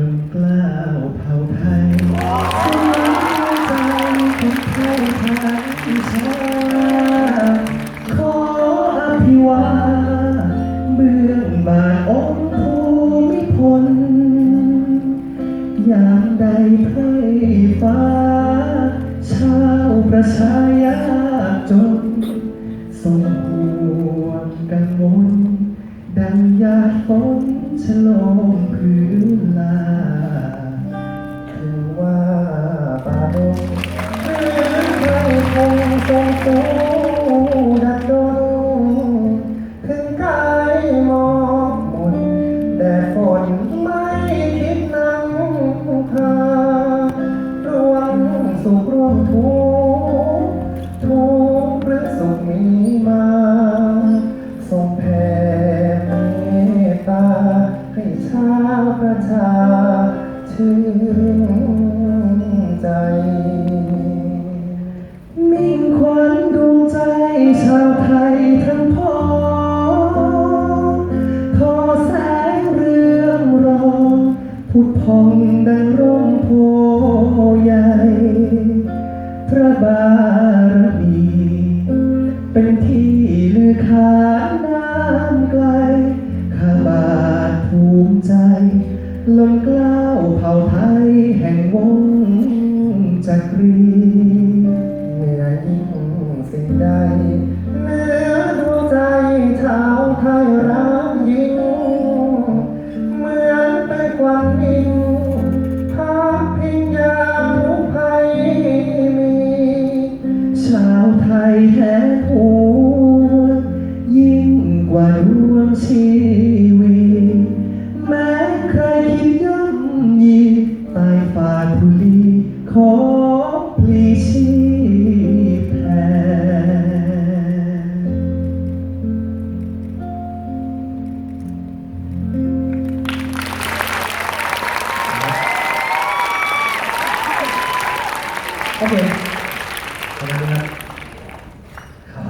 จนกล้าเผ่าไทยใจคนไทยทั้งชาติขออภิวาเบื้องบาทองค์ภูมิพลอย่างใดให้ฟ้า ชาวประชายาจนทรงห่วงกังวลดังยาฝนฉลองพื้นลา สู้ดัดดนถึงกายมองมนแต่ฝนไม่คิดนำพารวมสุขร่วมทุกข์ทุกข์หรือสุขมีมาทรงแผ่เมตตาให้ชาวประชาชื่นใจ ชาวไทยทั้งพ้องทอแสงเรืองรองพุทธพองดังร่มโพใหญ่ พระบารมี เป็นที่ลือขานน้ำไกล ข้าบาทภูมิใจล้นกล้าวเผ่าไทยแห่งวงจักรี ขอพลีชีพแทนโอเคขอบคุณครับครับ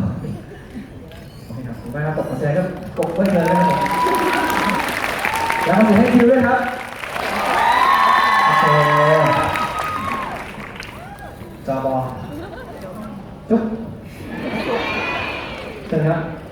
โอเครับผมไปครับตกใจก็กไว้เลยนะครับผมแล้วก็มีให้คิวด้วยครับ 走，站起来。